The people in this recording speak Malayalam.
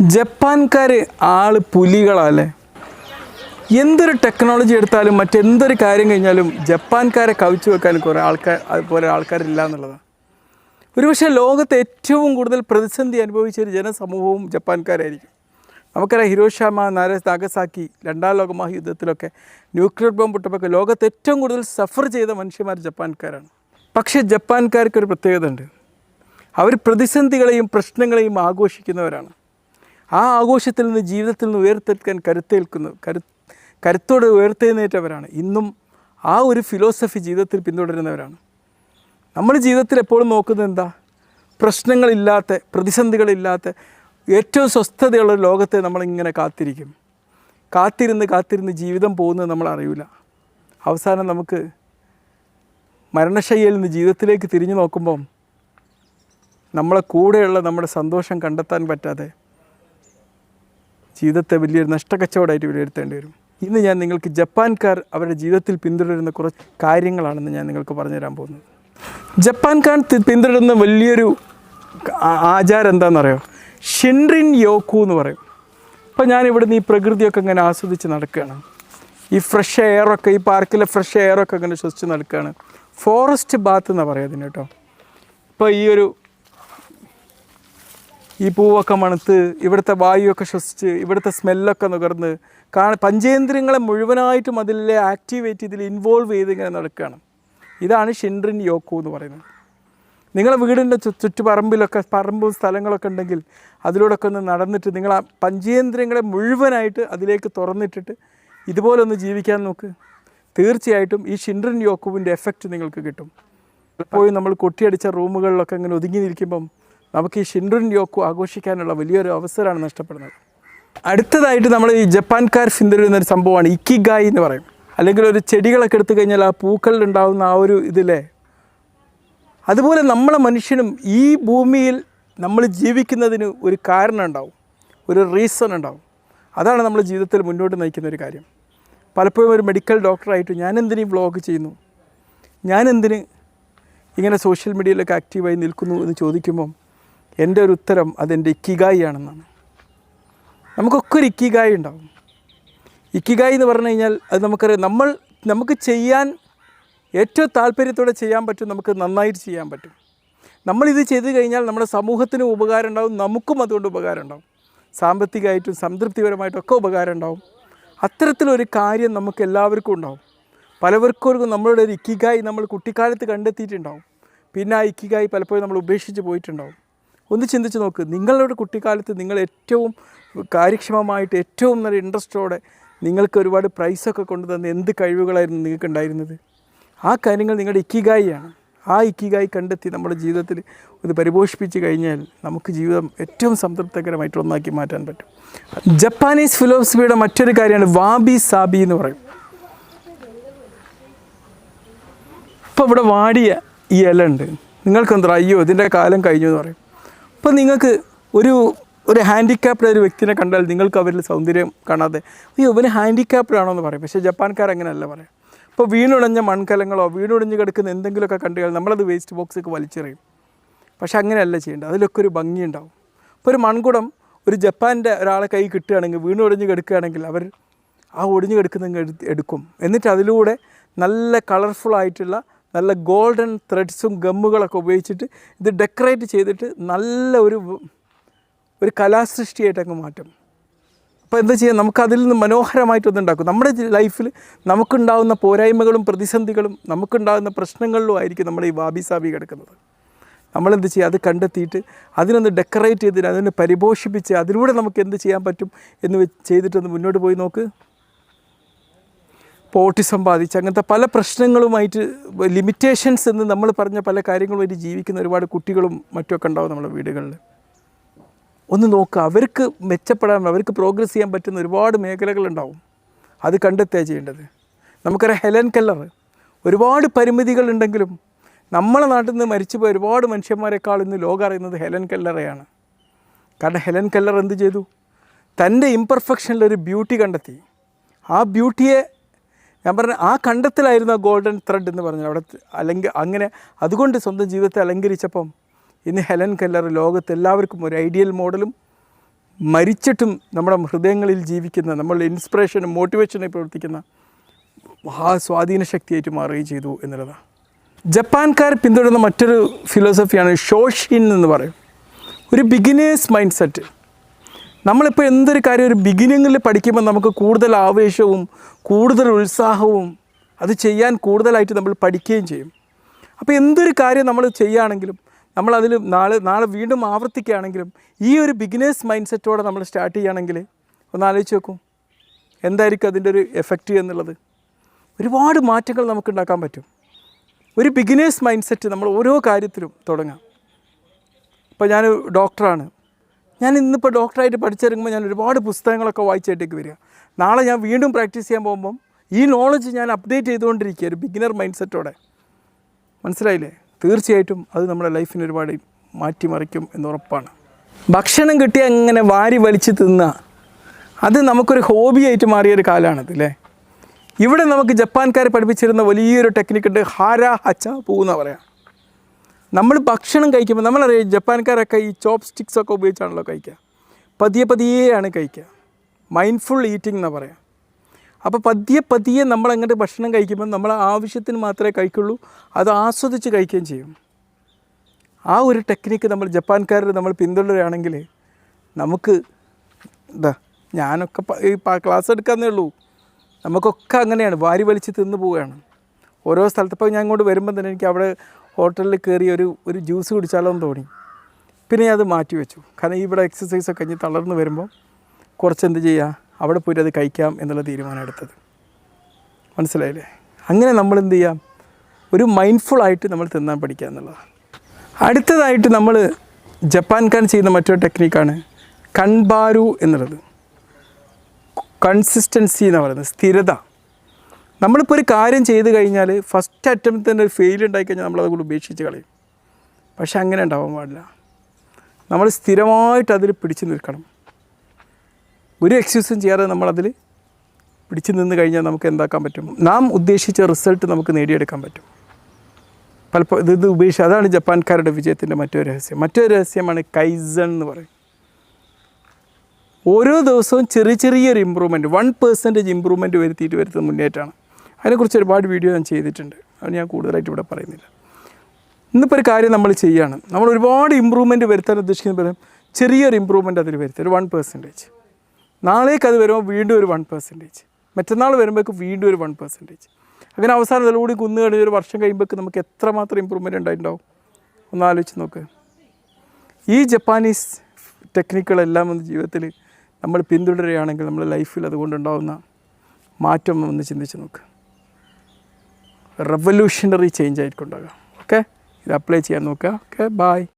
ജപ്പാൻകാർ ആൾ പുലികളല്ലേ? എന്തൊരു ടെക്നോളജി എടുത്താലും മറ്റെന്തൊരു കാര്യം കഴിഞ്ഞാലും ജപ്പാൻകാരെ കവിച്ചു വെക്കാൻ കുറേ ആൾക്കാർ അതുപോലെ ആൾക്കാരില്ല എന്നുള്ളതാണ് ഒരുപക്ഷെ ലോകത്ത് ഏറ്റവും കൂടുതൽ പ്രതിസന്ധി അനുഭവിച്ച ഒരു ജനസമൂഹവും ജപ്പാൻകാരായിരിക്കും. നമുക്കറിയാം ഹിരോഷാമ നാര നാഗസാക്കി രണ്ടാം ലോകമഹായുദ്ധത്തിലൊക്കെ ന്യൂക്ലിയർ ബോംബ് പൊട്ടപ്പൊക്കെ ലോകത്ത് ഏറ്റവും കൂടുതൽ സഫർ ചെയ്ത മനുഷ്യന്മാർ ജപ്പാൻകാരാണ്. പക്ഷേ ജപ്പാൻകാർക്ക് ഒരു പ്രത്യേകത ഉണ്ട് അവർ പ്രതിസന്ധികളെയും പ്രശ്നങ്ങളെയും ആഘോഷിക്കുന്നവരാണ്. ആ ആഘോഷത്തിൽ നിന്ന് ജീവിതത്തിൽ നിന്ന് ഉയർത്തെടുക്കാൻ കരുത്തേൽക്കുന്നു. കരു കരുത്തോടെ ഉയർത്തെഴുന്നേറ്റവരാണ് ഇന്നും ആ ഒരു ഫിലോസഫി ജീവിതത്തിൽ പിന്തുടരുന്നവരാണ്. നമ്മൾ ജീവിതത്തിൽ എപ്പോഴും നോക്കുന്നത് എന്താ? പ്രശ്നങ്ങളില്ലാത്ത പ്രതിസന്ധികളില്ലാത്ത ഏറ്റവും സ്വസ്ഥതയുള്ള ലോകത്തെ നമ്മളിങ്ങനെ കാത്തിരിക്കും. കാത്തിരുന്ന് കാത്തിരുന്ന് ജീവിതം പോകുന്നത് നമ്മൾ അറിയില്ല അവസാനം നമുക്ക് മരണശയ്യയിൽ നിന്ന് ജീവിതത്തിലേക്ക് തിരിഞ്ഞു നോക്കുമ്പം നമ്മളെ കൂടെയുള്ള നമ്മുടെ സന്തോഷം കണ്ടെത്താൻ പറ്റാതെ ജീവിതത്തെ വലിയൊരു നഷ്ടക്കച്ചവടമായിട്ട് വിലയിരുത്തേണ്ടി വരും. ഇന്ന് ഞാൻ നിങ്ങൾക്ക് ജപ്പാൻകാർ അവരുടെ ജീവിതത്തിൽ പിന്തുടരുന്ന കുറച്ച് കാര്യങ്ങളാണെന്ന് ഞാൻ നിങ്ങൾക്ക് പറഞ്ഞുതരാൻ പോകുന്നത്. ജപ്പാൻകാർ പിന്തുടരുന്ന വലിയൊരു ആചാരം എന്താണെന്നറിയോ? ഷിൻറിൻ യോക്കു എന്ന് പറയും. അപ്പോൾ ഞാൻ ഇവിടുന്ന് ഈ പ്രകൃതിയൊക്കെ ഇങ്ങനെ ആസ്വദിച്ച് നടക്കുകയാണ്. ഈ ഫ്രഷ് എയറൊക്കെ ഈ പാർക്കിലെ ഫ്രഷ് എയറൊക്കെ ഇങ്ങനെ ശ്വസിച്ച് നടക്കുകയാണ്. ഫോറസ്റ്റ് ബാത്ത് എന്നാണ് പറയുക അതിന് കേട്ടോ. ഇപ്പോൾ ഈ ഒരു ഈ പൂവൊക്കെ മണത്ത് ഇവിടുത്തെ വായുവൊക്കെ ശ്വസിച്ച് ഇവിടുത്തെ സ്മെല്ലൊക്കെ നുകർന്ന് കാണ പഞ്ചേന്ദ്രിയങ്ങളെ മുഴുവനായിട്ടും അതിലെ ആക്ടിവേറ്റ് ഇതിൽ ഇൻവോൾവ് ചെയ്ത് ഇങ്ങനെ നടക്കുകയാണ് ഇതാണ് ഷിൻറിൻ യോക്കു എന്ന് പറയുന്നത്. നിങ്ങളെ വീടിന്റെ ചുറ്റുപറമ്പിലൊക്കെ പറമ്പും സ്ഥലങ്ങളൊക്കെ ഉണ്ടെങ്കിൽ അതിലൂടെയൊക്കെ ഒന്ന് നടന്നിട്ട് നിങ്ങൾ ആ പഞ്ചേന്ദ്രിയങ്ങളെ മുഴുവനായിട്ട് അതിലേക്ക് തുറന്നിട്ടിട്ട് ഇതുപോലെ ഒന്ന് ജീവിക്കാൻ നോക്ക്. തീർച്ചയായിട്ടും ഈ ഷിൻറിൻ യോക്കുവിന്റെ എഫക്റ്റ് നിങ്ങൾക്ക് കിട്ടും. പലപ്പോഴും നമ്മൾ കൊട്ടിയടിച്ച റൂമുകളിലൊക്കെ ഇങ്ങനെ ഒതുങ്ങി നിൽക്കുമ്പം നമുക്ക് ഈ ഷിൻറിൻ യോക്കു ആഘോഷിക്കാനുള്ള വലിയൊരു അവസരമാണ് നഷ്ടപ്പെടുന്നത്. അടുത്തതായിട്ട് നമ്മൾ ഈ ജപ്പാൻകാർ പിന്തുടരുന്ന ഒരു സംഭവമാണ് ഇക്കിഗായി എന്ന് പറയും. അല്ലെങ്കിൽ ഒരു ചെടികളൊക്കെ എടുത്തു കഴിഞ്ഞാൽ ആ പൂക്കളിൽ ഉണ്ടാകുന്ന ആ ഒരു ഇതിലെ അതുപോലെ നമ്മളെ മനുഷ്യനും ഈ ഭൂമിയിൽ നമ്മൾ ജീവിക്കുന്നതിന് ഒരു കാരണം ഉണ്ടാവും. ഒരു റീസൺ ഉണ്ടാവും. അതാണ് നമ്മൾ ജീവിതത്തിൽ മുന്നോട്ട് നയിക്കുന്ന ഒരു കാര്യം. പലപ്പോഴും ഒരു മെഡിക്കൽ ഡോക്ടറായിട്ട് ഞാൻ ഈ വ്ളോഗ് ചെയ്യുന്നു? ഞാനെന്തിന് ഇങ്ങനെ സോഷ്യൽ മീഡിയയിലൊക്കെ ആക്റ്റീവായി നിൽക്കുന്നു എന്ന് ചോദിക്കുമ്പം എന്റെ ഒരു ഉത്തരം അതെന്റെ ഇക്കിഗായി ആണെന്നാണ് നമുക്കൊക്കെ ഒരു ഇക്കിഗായി ഉണ്ടാവും. ഇക്കിഗായി എന്ന് പറഞ്ഞു കഴിഞ്ഞാൽ അത് നമുക്കറിയാം. നമ്മൾ നമുക്ക് ചെയ്യാൻ ഏറ്റവും താല്പര്യത്തോടെ ചെയ്യാൻ പറ്റും നമുക്ക് നന്നായിട്ട് ചെയ്യാൻ പറ്റും. നമ്മളിത് ചെയ്തു കഴിഞ്ഞാൽ നമ്മുടെ സമൂഹത്തിന് ഉപകാരം ഉണ്ടാവും നമുക്കും അതുകൊണ്ട് ഉപകാരം ഉണ്ടാവും. സാമ്പത്തികമായിട്ടും സംതൃപ്തിപരമായിട്ടും ഒക്കെ ഉപകാരം ഉണ്ടാവും. അത്തരത്തിലൊരു കാര്യം നമുക്ക് എല്ലാവർക്കും ഉണ്ടാവും. പലവർക്കും നമ്മളുടെ ഒരു ഇക്കിഗായി നമ്മൾ കുട്ടിക്കാലത്ത് കണ്ടെത്തിയിട്ടുണ്ടാവും. പിന്നെ ആ ഇക്കിഗായി പലപ്പോഴും നമ്മൾ ഉപേക്ഷിച്ച് പോയിട്ടുണ്ടാവും. ഒന്ന് ചിന്തിച്ച് നോക്ക്. നിങ്ങളുടെ കുട്ടിക്കാലത്ത് നിങ്ങൾ ഏറ്റവും കാര്യക്ഷമമായിട്ട് ഏറ്റവും നല്ല ഇൻട്രസ്റ്റോടെ നിങ്ങൾക്ക് ഒരുപാട് പ്രൈസൊക്കെ കൊണ്ടുതന്ന എന്ത് കഴിവുകളായിരുന്നു നിങ്ങൾക്ക് ഉണ്ടായിരുന്നത് ആ കാര്യങ്ങൾ നിങ്ങളുടെ ഇക്കിഗായിയാണ്. ആ ഇക്കിഗായി കണ്ടെത്തി നമ്മുടെ ജീവിതത്തിൽ ഇത് പരിപോഷിപ്പിച്ച് കഴിഞ്ഞാൽ നമുക്ക് ജീവിതം ഏറ്റവും സംതൃപ്തകരമായിട്ട് ഒന്നാക്കി മാറ്റാൻ പറ്റും. ജപ്പാനീസ് ഫിലോസഫിയുടെ മറ്റൊരു കാര്യമാണ് വാബി സാബി എന്ന് പറയും. ഇപ്പോൾ ഇവിടെ വാടിയ ഈ ഇല ഉണ്ട് നിങ്ങൾക്കെന്താ അയ്യോ ഇതിന്റെ കാലം കഴിഞ്ഞു എന്ന് പറയും. അപ്പോൾ നിങ്ങൾക്ക് ഒരു ഒരു ഹാൻഡിക്യാപ്ഡ് ഒരു വ്യക്തിനെ കണ്ടാൽ നിങ്ങൾക്ക് അവരിൽ സൗന്ദര്യം കാണാതെ അയ്യോ ഇവന് ഹാൻഡിക്യാപ്ഡ് ആണോ എന്ന് പറയും. പക്ഷേ ജപ്പാൻകാർ അങ്ങനെയല്ല പറയാം. ഇപ്പോൾ വീണുടഞ്ഞ മൺകലങ്ങളോ വീണുടഞ്ഞ് കിടക്കുന്ന എന്തെങ്കിലുമൊക്കെ കണ്ടു കഴിഞ്ഞാൽ നമ്മളത് വേസ്റ്റ് ബോക്സൊക്കെ വലിച്ചെറിയും. പക്ഷെ അങ്ങനെയല്ല ചെയ്യേണ്ടത്. അതിലൊക്കെ ഒരു ഭംഗിയുണ്ടാവും ഇപ്പോൾ ഒരു മൺകുടം ഒരു ജപ്പാന്റെ ഒരാളെ കൈ കിട്ടുകയാണെങ്കിൽ വീണ് ഒടിഞ്ഞ് കിടക്കുകയാണെങ്കിൽ അവർ ആ ഒടിഞ്ഞ് കിടക്കുന്ന എടുക്കും. എന്നിട്ട് അതിലൂടെ നല്ല കളർഫുൾ ആയിട്ടുള്ള നല്ല ഗോൾഡൻ ത്രെഡ്സും ഗമ്മുകളൊക്കെ ഉപയോഗിച്ചിട്ട് ഇത് ഡെക്കറേറ്റ് ചെയ്തിട്ട് നല്ല ഒരു ഒരു കലാസൃഷ്ടിയായിട്ട് അങ്ങ് മാറ്റും. അപ്പോൾ എന്താ ചെയ്യുക നമുക്ക് അതിൽ നിന്ന് മനോഹരമായിട്ടൊന്നും ഉണ്ടാക്കും. നമ്മുടെ ലൈഫിൽ നമുക്കുണ്ടാകുന്ന പോരായ്മകളും പ്രതിസന്ധികളും നമുക്കുണ്ടാകുന്ന പ്രശ്നങ്ങളിലും ആയിരിക്കും നമ്മുടെ ഈ വാബി സാബി കിടക്കുന്നത്. നമ്മളെന്ത് ചെയ്യുക അത് കണ്ടെത്തിയിട്ട് അതിനൊന്ന് ഡെക്കറേറ്റ് ചെയ്തിട്ട് അതിനെ പരിപോഷിപ്പിച്ച് അതിലൂടെ നമുക്ക് എന്ത് ചെയ്യാൻ പറ്റും എന്ന് ചെയ്തിട്ടൊന്ന് മുന്നോട്ട് പോയി നോക്ക്. ഓട്ടിസം ബാധിച്ച് അങ്ങനത്തെ പല പ്രശ്നങ്ങളുമായിട്ട് ലിമിറ്റേഷൻസ് എന്ന് നമ്മൾ പറഞ്ഞ പല കാര്യങ്ങളുമായിട്ട് ജീവിക്കുന്ന ഒരുപാട് കുട്ടികളും മറ്റുമൊക്കെ ഉണ്ടാവും നമ്മുടെ വീടുകളിൽ. ഒന്ന് നോക്കുക അവർക്ക് മെച്ചപ്പെടാൻ അവർക്ക് പ്രോഗ്രസ് ചെയ്യാൻ പറ്റുന്ന ഒരുപാട് മേഖലകളുണ്ടാവും അത് കണ്ടെത്തുക ചെയ്യേണ്ടത്. നമുക്കറിയാം ഹെലൻ കല്ലർ. ഒരുപാട് പരിമിതികളുണ്ടെങ്കിലും നമ്മളെ നാട്ടിൽ നിന്ന് മരിച്ചുപോയ ഒരുപാട് മനുഷ്യന്മാരെക്കാൾ ഇന്ന് ലോകം അറിയുന്നത് ഹെലൻ കല്ലറയാണ്. കാരണം ഹെലൻ കല്ലർ എന്ത് ചെയ്തു? തന്റെ ഇംപെർഫെക്ഷനിൽ ഒരു ബ്യൂട്ടി കണ്ടെത്തി. ആ ബ്യൂട്ടിയെ ഞാൻ പറഞ്ഞ ആ കണ്ടത്തിലായിരുന്നു ആ ഗോൾഡൻ ത്രെഡ് എന്ന് പറഞ്ഞത്. അവിടെ അല്ലെങ്കിൽ അങ്ങനെ അതുകൊണ്ട് സ്വന്തം ജീവിതത്തെ അലങ്കരിച്ചപ്പം ഇന്ന് ഹെലൻ കെല്ലർ ലോകത്ത് എല്ലാവർക്കും ഒരു ഐഡിയൽ മോഡലും മരിച്ചിട്ടും നമ്മുടെ ഹൃദയങ്ങളിൽ ജീവിക്കുന്ന നമ്മൾ ഇൻസ്പിറേഷനും മോട്ടിവേഷനും പ്രവർത്തിക്കുന്ന മഹാ സ്വാധീന ശക്തിയായിട്ട് മാറുകയും ചെയ്തു എന്നുള്ളതാണ്. ജപ്പാൻകാർ പിന്തുടരുന്ന മറ്റൊരു ഫിലോസഫിയാണ് ഷോഷിൻ എന്ന് പറയും. ഒരു ബിഗിനേഴ്സ് മൈൻഡ് സെറ്റ് നമ്മളിപ്പോൾ എന്തൊരു കാര്യം ഒരു ബിഗിനിങ്ങിൽ പഠിക്കുമ്പോൾ നമുക്ക് കൂടുതൽ ആവേശവും കൂടുതൽ ഉത്സാഹവും അത് ചെയ്യാൻ കൂടുതലായിട്ട് നമ്മൾ പഠിക്കുകയും ചെയ്യും. അപ്പോൾ എന്തൊരു കാര്യം നമ്മൾ ചെയ്യുകയാണെങ്കിലും നമ്മളതിൽ നാളെ നാളെ വീണ്ടും ആവർത്തിക്കുകയാണെങ്കിലും ഈ ഒരു ബിഗിനേഴ്സ് മൈൻഡ് സെറ്റോടെ നമ്മൾ സ്റ്റാർട്ട് ചെയ്യുകയാണെങ്കിൽ ഒന്ന് ആലോചിച്ച് നോക്കൂ. എന്തായിരിക്കും അതിന്റെ ഒരു എഫക്റ്റ് എന്നുള്ളത്? ഒരുപാട് മാറ്റങ്ങൾ നമുക്ക് ഉണ്ടാക്കാൻ പറ്റും. ഒരു ബിഗിനേഴ്സ് മൈൻഡ് സെറ്റ് നമ്മൾ ഓരോ കാര്യത്തിലും തുടങ്ങാം. ഇപ്പോൾ ഞാൻ ഡോക്ടറാണ് ഞാൻ ഇന്നിപ്പോൾ ഡോക്ടറായിട്ട് പഠിച്ചിറങ്ങുമ്പോൾ ഞാൻ ഒരുപാട് പുസ്തകങ്ങളൊക്കെ വായിച്ചായിട്ടേക്ക് വരിക. നാളെ ഞാൻ വീണ്ടും പ്രാക്ടീസ് ചെയ്യാൻ പോകുമ്പം ഈ നോളജ് ഞാൻ അപ്ഡേറ്റ് ചെയ്തുകൊണ്ടിരിക്കുക ഒരു ബിഗിനർ മൈൻഡ് സെറ്റോടെ മനസ്സിലായില്ലേ? തീർച്ചയായിട്ടും അത് നമ്മുടെ ലൈഫിന് ഒരുപാട് മാറ്റിമറിക്കും എന്നുറപ്പാണ്. ഭക്ഷണം കിട്ടി അങ്ങനെ വാരി വലിച്ച് തിന്നുക അത് നമുക്കൊരു ഹോബിയായിട്ട് മാറിയൊരു കാലമാണത് അല്ലേ ഇവിടെ നമുക്ക് ജപ്പാൻകാർ പഠിപ്പിച്ചിരുന്ന വലിയൊരു ടെക്നിക്കുണ്ട് ഹാര ഹച്ച എന്ന് പറയാം. നമ്മൾ ഭക്ഷണം കഴിക്കുമ്പോൾ നമ്മളറിയാം ജപ്പാൻകാരൊക്കെ ഈ ചോപ്പ് സ്റ്റിക്സ് ഒക്കെ ഉപയോഗിച്ചാണല്ലോ കഴിക്കുക. പതിയെ പതിയെയാണ് കഴിക്കുക. മൈൻഡ്ഫുൾ ഈറ്റിംഗ് എന്നാ പറയാം. അപ്പോൾ പതിയെ പതിയെ നമ്മൾ അങ്ങോട്ട് ഭക്ഷണം കഴിക്കുമ്പോൾ നമ്മൾ ആവശ്യത്തിന് മാത്രമേ കഴിക്കുള്ളൂ അത് ആസ്വദിച്ച് കഴിക്കുകയും ചെയ്യും. ആ ഒരു ടെക്നിക്ക് നമ്മൾ ജപ്പാൻകാരുടെ നമ്മൾ പിന്തുടരുകയാണെങ്കിൽ നമുക്ക് എന്താ ഞാനൊക്കെ ക്ലാസ് എടുക്കാമെന്നേ ഉള്ളൂ. നമുക്കൊക്കെ അങ്ങനെയാണ് വാരി വലിച്ച് തിന്നു പോവുകയാണ്. ഓരോ സ്ഥലത്ത് ഇപ്പോൾ ഞാൻ ഇങ്ങോട്ട് വരുമ്പോൾ തന്നെ എനിക്ക് അവിടെ ഹോട്ടലിൽ കയറി ഒരു ഒരു ജ്യൂസ് കുടിച്ചാലോ എന്ന് തോന്നി. പിന്നെ അത് മാറ്റി വെച്ചു. കാരണം ഇവിടെ എക്സസൈസ് ഒക്കെ കഴിഞ്ഞ് തളർന്ന് വരുമ്പോൾ കുറച്ച് എന്ത് ചെയ്യുക അവിടെ പോയിട്ട് അത് കഴിക്കാം എന്നുള്ള തീരുമാനം എടുത്തത്. മനസ്സിലായില്ലേ? അങ്ങനെ നമ്മൾ എന്ത് ചെയ്യാം? ഒരു മൈൻഡ്ഫുൾ ആയിട്ട് നമ്മൾ തിന്നാൻ പഠിക്കുക എന്നുള്ളതാണ്. അടുത്തതായിട്ട് നമ്മൾ ജപ്പാൻകാർ ചെയ്യുന്ന മറ്റൊരു ടെക്നിക്കാണ് കൺബാരു എന്നുള്ളത്. കൺസിസ്റ്റൻസി എന്ന് പറയുന്നത് സ്ഥിരത. നമ്മളിപ്പോൾ ഒരു കാര്യം ചെയ്ത് കഴിഞ്ഞാൽ ഫസ്റ്റ് അറ്റംപ്റ്റ് തന്നെ ഒരു ഫെയിൽ ഉണ്ടായി കഴിഞ്ഞാൽ നമ്മളത് കൂടി ഉപേക്ഷിച്ച് കളയും. പക്ഷെ അങ്ങനെ ഉണ്ടാവാൻ പാടില്ല. നമ്മൾ സ്ഥിരമായിട്ട് അതിൽ പിടിച്ചു നിൽക്കണം. ഒരു എക്സ്ക്യൂസും ചെയ്യാതെ നമ്മളതിൽ പിടിച്ചു നിന്ന് കഴിഞ്ഞാൽ നമുക്ക് എന്താക്കാൻ പറ്റും? നാം ഉദ്ദേശിച്ച റിസൾട്ട് നമുക്ക് നേടിയെടുക്കാൻ പറ്റും. പലപ്പോൾ ഇത് ഉപേക്ഷിച്ച് അതാണ് ജപ്പാൻകാരുടെ വിജയത്തിന്റെ മറ്റൊരു രഹസ്യം. മറ്റൊരു രഹസ്യമാണ് കൈസൺ എന്ന് പറയും. ഓരോ ദിവസവും ചെറിയ ചെറിയൊരു ഇമ്പ്രൂവ്മെന്റ് വൺ പെർസെന്റേജ് ഇമ്പ്രൂവ്മെന്റ് വരുത്തിയിട്ട് വരുത്തുന്ന മുന്നേറ്റമാണ്. അതിനെക്കുറിച്ച് ഒരുപാട് വീഡിയോ ഞാൻ ചെയ്തിട്ടുണ്ട്. അത് ഞാൻ കൂടുതലായിട്ട് ഇവിടെ പറയുന്നില്ല. ഇന്നിപ്പോൾ ഒരു കാര്യം നമ്മൾ ചെയ്യുകയാണ് നമ്മൾ ഒരുപാട് ഇമ്പ്രൂവ്മെന്റ് വരുത്താൻ ഉദ്ദേശിക്കുന്ന ചെറിയൊരു ഇമ്പ്രൂവ്മെന്റ് അതിൽ വരുത്തുക. ഒരു വൺ പെർസെന്റേജ് നാളേക്ക് അത് വരുമ്പോൾ വീണ്ടും ഒരു വൺ പെർസെന്റേജ് മറ്റന്നാൾ വരുമ്പോഴേക്ക് വീണ്ടും ഒരു വൺ പെർസെന്റേജ് അങ്ങനെ അവസാനം ഇതിലൂടെ കുന്നു കഴിഞ്ഞ ഒരു വർഷം കഴിയുമ്പോഴേക്ക് നമുക്ക് എത്രമാത്രം ഇമ്പ്രൂവ്മെന്റ് ഉണ്ടായിട്ടുണ്ടാവും? ഒന്ന് ആലോചിച്ച് നോക്ക്. ഈ ജപ്പാനീസ് ടെക്നിക്കുകളെല്ലാം ഒന്ന് ജീവിതത്തിൽ നമ്മൾ പിന്തുടരുകയാണെങ്കിൽ നമ്മുടെ ലൈഫിൽ അതുകൊണ്ടുണ്ടാവുന്ന മാറ്റം ഒന്ന് ചിന്തിച്ച് നോക്ക്. റെവല്യൂഷണറി ചേഞ്ച് ആയിരിക്കും ഉണ്ടാകുക ഓക്കെ ഇത് അപ്ലൈ ചെയ്യാൻ നോക്കുക. Okay bye